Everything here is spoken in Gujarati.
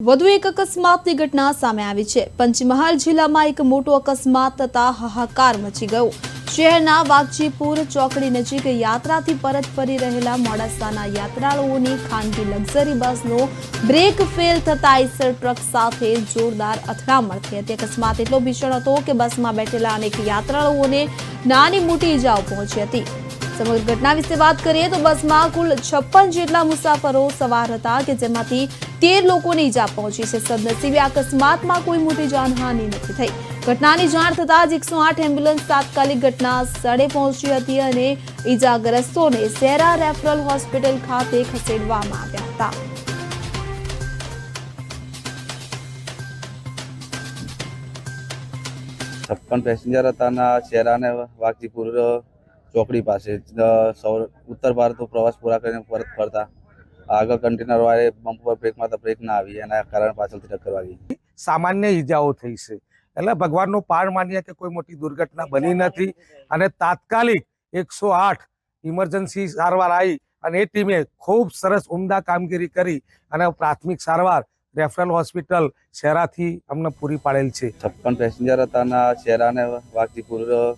વધુ એક અકસ્માતની ઘટના સામે આવી છે. પંચમહાલ જિલ્લામાં એક મોટો અકસ્માત થતા હાહાકાર મચી ગયો. શહેરના વાઘજીપુર ચોકડી નજીક યાત્રાથી પરત ફરી રહેલા મોડાસાના યાત્રાળુઓની ખાનગી લક્ઝરી બસનો બ્રેક ફેલ થતા આઈસર ટ્રક સાથે જોરદાર અથડામણ થઈ હતી. અકસ્માત એટલો ભીષણ હતો કે બસમાં બેઠેલા અનેક યાત્રાળુઓને નાની મોટી ઇજાઓ પહોંચી હતી. સમગ્ર ઘટના વિશે વાત કરીએ તો બસમાં કુલ છપ્પન જેટલા મુસાફરો સવાર હતા કે જેમાંથી તેર લોકોને ઈજા પહોંચી છે. સદનસીબે અકસ્માતમાં કોઈ મોટી જાનહાનિ નથી થઈ. ઘટનાની જાણ થતાં જ એકસો આઠ એમ્બ્યુલન્સ તાત્કાલિક ઘટના સ્થળે પહોંચી હતી અને ઈજાગ્રસ્તોને સેરા રેફરલ હોસ્પિટલ ખાતે ખસેડવામાં આવ્યા હતા. છપ્પન પેસેન્જર હતા અને શેરાને વાઘજીપુર ચોકડી પાસે. ઉત્તર ભારતનો પ્રવાસ પૂરા કરીને પરત ફરતા. આગળ કન્ટેનર વાળે બમ્પ પર બ્રેક મારતા બ્રેક ના આવી. એના કારણે પાછળથી ટક્કર વાગી સામાન્ય ઈજાઓ થઈ છે. એટલે ભગવાનનો પાર માનીએ કે કોઈ મોટી દુર્ઘટના બની નથી. અને તાત્કાલિક એકસો આઠ ઇમરજન્સી સારવાર આવી અને એ ટીમે ખૂબ સરસ ઉમદા કામગીરી કરી અને પ્રાથમિક સારવાર રેફરલ હોસ્પિટલ શહેરાથી અમને પૂરી પાડેલ છે. છપ્પન પેસેન્જર હતા અને શેરાને વાઘજીપુર